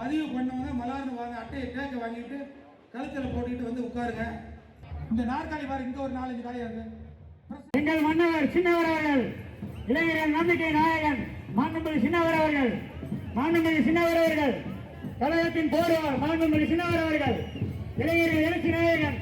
பதிவு பண்ணவங்க மலார்னு வாங்க அட்டையை டேக்க வாங்கிட்டு கழுத்தில் போட்டுக்கிட்டு வந்து உட்காருங்க இந்த நாற்காலி பாரு இங்க ஒரு நாலஞ்சு காலியா இருக்கு எங்கள் மன்னவர் சின்னவர் அவர்கள் இளைஞர்கள் நம்பிக்கை நாயகன் மாண்புமிகு சின்னவர் அவர்கள் மாண்புமிகு சின்னவர் அவர்கள் கழகத்தின் போடுவார் மாண்புமிகு சின்னவர் அவர்கள் இளைஞர்கள் எழுச்சி நாயகன்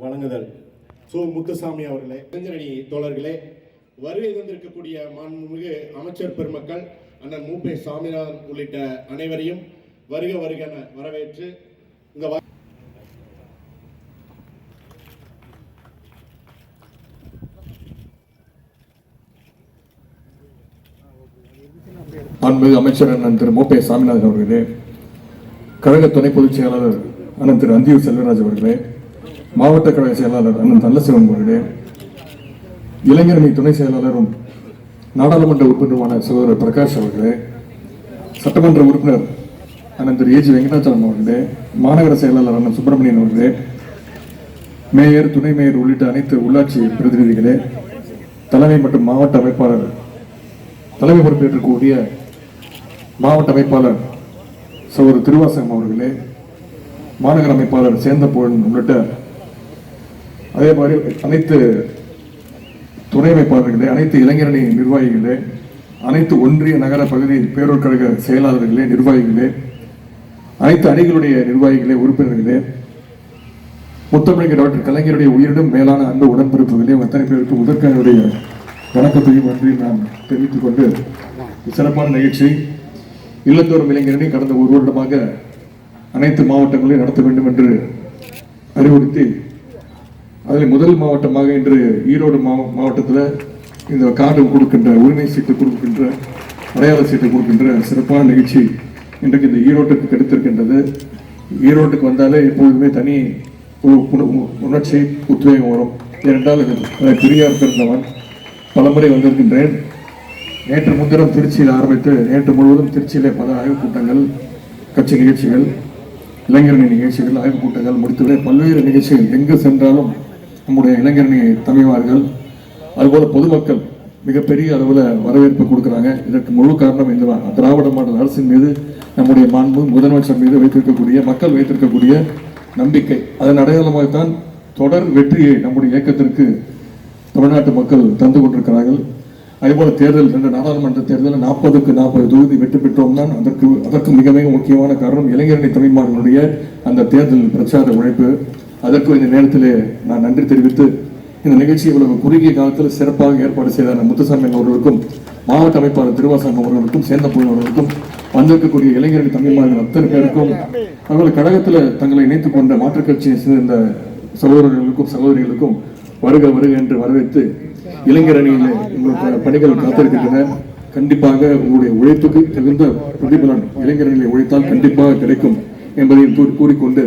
வழங்குதல். சோ முத்துசாமி அவர்களே இளைஞரணி தோழர்களே வருகை தந்திருக்கக்கூடிய மாண்புமிகு அமைச்சர் பெருமக்கள் அண்ணன் மூப்பே சாமிநாதன் உள்ளிட்ட அனைவரையும் வருக வருக வரவேற்று இந்த மாண்புமிகு அமைச்சர் அண்ணன் திரு மோபே சாமிநாதன் அவர்களே கழக துணை பொதுச் செயலாளர் அண்ணன் திரு அந்தியூர் செல்வராஜ் அவர்களே மாவட்ட கழக செயலாளர் அண்ணன் நல்லசிவன் அவர்களே இளைஞரணி துணை செயலாளரும் நாடாளுமன்ற உறுப்பினருமான சகோதரர் பிரகாஷ் அவர்களே சட்டமன்ற உறுப்பினர் அண்ணன் திரு ஏஜி வெங்கடாச்சலம் அவர்களே மாநகர செயலாளர் அண்ணன் சுப்பிரமணியன் அவர்களே மேயர் துணை மேயர் உள்ளிட்ட அனைத்து உள்ளாட்சி பிரதிநிதிகளே தலைமை மற்றும் மாவட்ட அமைப்பாளர் தலைமை பொறுப்பேற்றக்கூடிய மாவட்ட அமைப்பாளர் சகோதரர் திருவாசகம் அவர்களே மாநகர அமைப்பாளர் சேந்தப்போழன் உள்ளிட்ட அதே மாதிரி அனைத்து துணை அமைப்பாளர்களே அனைத்து இளைஞரணி நிர்வாகிகளே அனைத்து ஒன்றிய நகர பகுதி பேரூர் கழக செயலாளர்களே நிர்வாகிகளே அனைத்து அணிகளுடைய நிர்வாகிகளே உறுப்பினர்களே முத்தமிழக டாக்டர் கலைஞருடைய உயிரிடம் மேலான அன்பு உடன்பிறப்புகளே அத்தனை பேருக்கு முதற்கனுடைய வணக்கத்தையும் நன்றி நான் தெரிவித்துக் கொண்டு சிறப்பான நிகழ்ச்சி இல்லத்தோறும் இளைஞரணி கடந்த ஒரு வருடமாக அனைத்து மாவட்டங்களையும் நடத்த வேண்டும் என்று அறிவுறுத்தி அதில் முதல் மாவட்டமாக இன்று ஈரோடு மாவட்டத்தில் இந்த கார்டு கொடுக்கின்ற உரிமை சீட்டு கொடுக்கின்ற அடையாள சீட்டு கொடுக்கின்ற சிறப்பான நிகழ்ச்சி இன்றைக்கு இந்த ஈரோட்டுக்கு கிடைத்திருக்கின்றது. ஈரோட்டுக்கு வந்தாலே எப்பொழுதுமே தனி உணர்ச்சி உத்வேகம் வரும். ஏனென்றால் பெரியார் பிறந்தவன். பலமுறை வந்திருக்கின்றேன். நேற்று முன்தினம் திருச்சியில் ஆரம்பித்து நேற்று முழுவதும் திருச்சியிலே பல ஆய்வுக் கூட்டங்கள் கட்சி நிகழ்ச்சிகள் இளைஞரணி நிகழ்ச்சிகள் ஆய்வுக் கூட்டங்கள் முடித்துவிட பல்வேறு நிகழ்ச்சிகள் எங்கு சென்றாலும் நம்முடைய இளைஞரணி தமிழ்வார்கள் அதுபோல பொதுமக்கள் மிகப்பெரிய அளவில் வரவேற்பு கொடுக்குறாங்க. இதற்கு முழு காரணம் இந்த திராவிட மாடல் அரசின் மீது நம்முடைய மாண்பு முதலமைச்சர் மீது வைத்திருக்கக்கூடிய மக்கள் வைத்திருக்கக்கூடிய நம்பிக்கை. அதன் அடையாளமாகத்தான் தொடர் வெற்றியை நம்முடைய இயக்கத்திற்கு தமிழ்நாட்டு மக்கள் தந்து கொண்டிருக்கிறார்கள். அதேபோல தேர்தல் ரெண்டு நாடாளுமன்ற தேர்தலில் நாற்பதுக்கு நாற்பது தொகுதி வெற்றி பெற்றோம் தான். அதற்கு அதற்கு மிக மிக முக்கியமான காரணம் இளைஞரணி தமிழ்மார்களுடைய அந்த தேர்தல் பிரச்சார உழைப்பு. அதற்கு இந்த நேரத்திலே நான் நன்றி தெரிவித்து இந்த நிகழ்ச்சி இவ்வளவு குறுகிய காலத்தில் சிறப்பாக ஏற்பாடு செய்த முத்துசாமி அவர்களுக்கும் மாவட்ட அமைப்பாளர் திருவாசங்கம் அவர்களுக்கும் சேந்தப்பூர் அவர்களுக்கும் வந்திருக்கக்கூடிய இளைஞரணி தமிழ்மார்கள் அத்தனை பேருக்கும் அவர்கள் கழகத்தில் தங்களை இணைத்துக் கொண்ட மாற்றுக் கட்சியை சேர்ந்த சகோதரர்களுக்கும் சகோதரிகளுக்கும் வருக வருக என்று வரவேற்று இளைஞர் அணியில் உங்களுக்கு பணிகள் காத்திருக்கின்றன. கண்டிப்பாக உங்களுடைய உழைப்புக்கு தகுந்த பிரதிபலன் இளைஞர் அணியில் உழைத்தால் கண்டிப்பாக கிடைக்கும் என்பதையும் கூறி- கூறிக்கொண்டு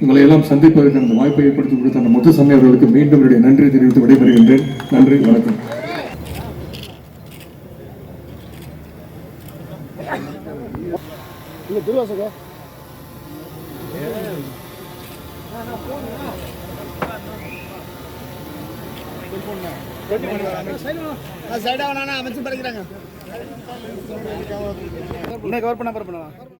உங்களை எல்லாம் சந்திப்பதற்கு அந்த வாய்ப்பை ஏற்படுத்தி கொடுத்த அந்த முத்துசாமி அவர்களுக்கு மீண்டும் என்னுடைய நன்றி தெரிவித்து விடைபெறுகின்றேன். நன்றி வணக்கம். சைடாக அமைச்சு படிக்கிறாங்க இன்னைக்கு கவர் பண்ண கவர் பண்ணலாம்